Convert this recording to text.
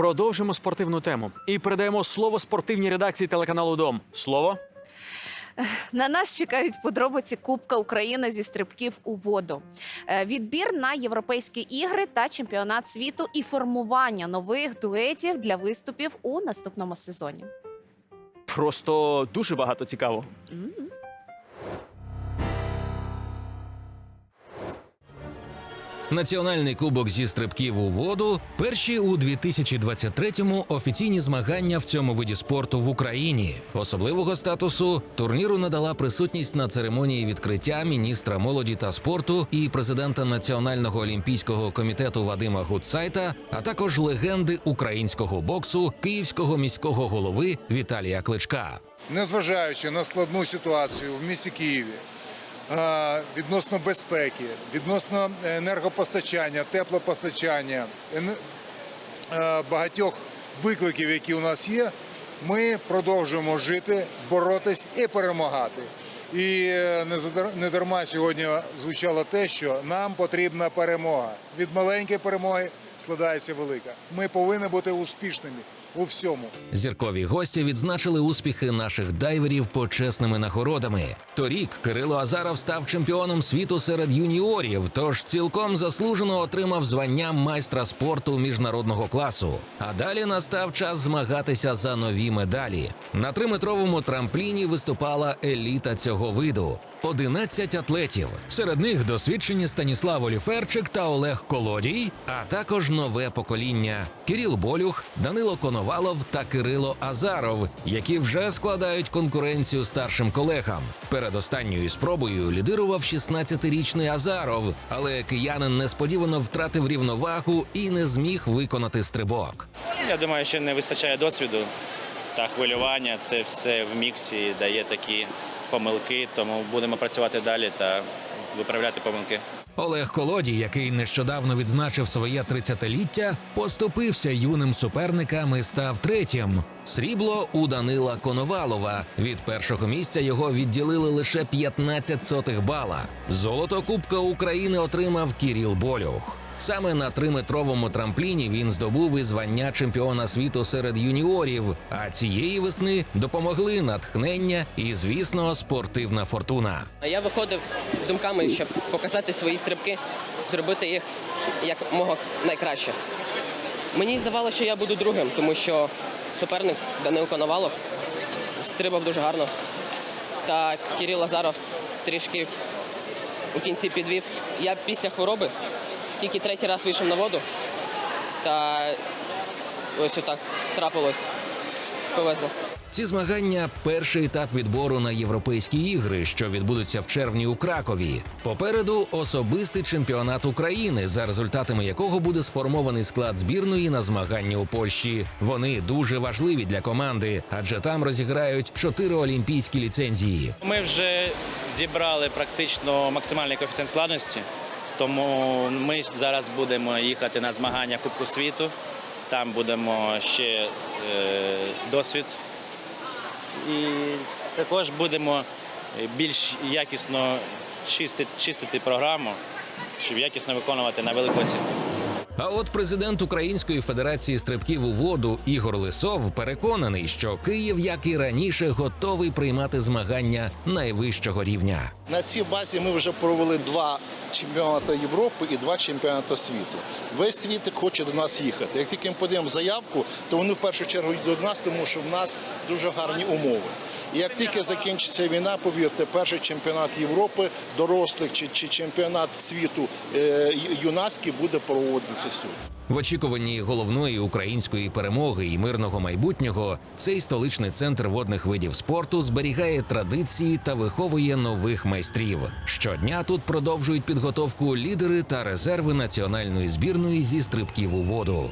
Продовжимо спортивну тему і передаємо слово спортивній редакції телеканалу Дом. Слово На нас чекають подробиці Кубка України зі стрибків у воду, Е, відбір на європейські ігри та чемпіонат світу і формування нових дуетів для виступів у наступному сезоні. просто дуже багато цікаво. М. Національний кубок зі стрибків у воду перші у 2023-му офіційні змагання в цьому виді спорту в Україні. Особливого статусу турніру надала присутність на церемонії відкриття міністра молоді та спорту і президента Національного олімпійського комітету Вадима Гудсайта, а також легенди українського боксу київського міського голови Віталія Кличка. незважаючи на складну ситуацію в місті Києві відносно безпеки, відносно енергопостачання, теплопостачання, багатьох викликів, які у нас є, ми продовжуємо жити, боротись і перемагати. І е, не дарма сьогодні звучало те, що нам потрібна перемога. Від маленької перемоги складається велика. Ми повинні бути успішними у всьому. Зіркові гості відзначили успіхи наших дайверів почесними нагородами. Торік Кирило Азаров став чемпіоном світу серед юніорів, тож цілком заслужено отримав звання майстра спорту міжнародного класу. А далі настав час змагатися за нові медалі. На триметровому трампліні виступала еліта цього виду. 11 атлетів. Серед них досвідчені Станіслав Оліферчик та Олег Колодій, а також нове покоління Кирил Болюх, Данило Коновалов та Кирило Азаров, які вже складають конкуренцію старшим колегам. Перед останньою спробою лідирував 16-річний Азаров, але киянин несподівано втратив рівновагу і не зміг виконати стрибок. Я думаю, що не вистачає досвіду та хвилювання. Це все в міксі дає такі помилки, тому будемо працювати далі та виправляти помилки. Олег Колодій, який нещодавно відзначив своє 30-ліття, поступився юним суперникам і став третім. Срібло у Данила Коновалова. Від першого місця його відділили лише 15 сотих бала. Золото Кубка України отримав Кіріл Болюх. Саме на триметровому трампліні він здобув і звання чемпіона світу серед юніорів. А цієї весни допомогли натхнення і, звісно, спортивна фортуна. Я виходив з думками, щоб показати свої стрибки, зробити їх як мого найкраще. Мені здавалося, що я буду другим, тому що суперник Данил Коновалов стрибав дуже гарно. Та Кирил Лазаров трішки у кінці підвів. Я після хвороби тільки третій раз вийшов на воду. Та ось отак трапилось. Повезло. Ці змагання перший етап відбору на європейські ігри, що відбудуться в червні у Кракові. Попереду особистий чемпіонат України, за результатами якого буде сформований склад збірної на змагання у Польщі. Вони дуже важливі для команди, адже там розіграють чотири олімпійські ліцензії. Ми вже зібрали практично максимальний коефіцієнт складності, тому ми зараз будемо їхати на змагання Кубку світу. Там будемо ще е, досвід. І також будемо більш якісно чистити, чистити програму, щоб якісно виконувати на велику оцінку. А от президент Української федерації стрибків у воду Ігор Лисов переконаний, що Київ, як і раніше, готовий приймати змагання найвищого рівня. На цій базі ми вже провели два чемпіонати Європи і два чемпіонати світу. Весь світ хоче до нас їхати. Як тільки ми подаємо заявку, то вони в першу чергу йдуть до нас, тому що в нас дуже гарні умови. І як тільки закінчиться війна, повірте, перший чемпіонат Європи, дорослих чи, чи чемпіонат світу е, юнацький буде проводитися тут. В очікуванні головної української перемоги і мирного майбутнього цей столичний центр водних видів спорту зберігає традиції та виховує нових майстрів. Щодня тут продовжують підготовку лідери та резерви національної збірної зі стрибків у воду.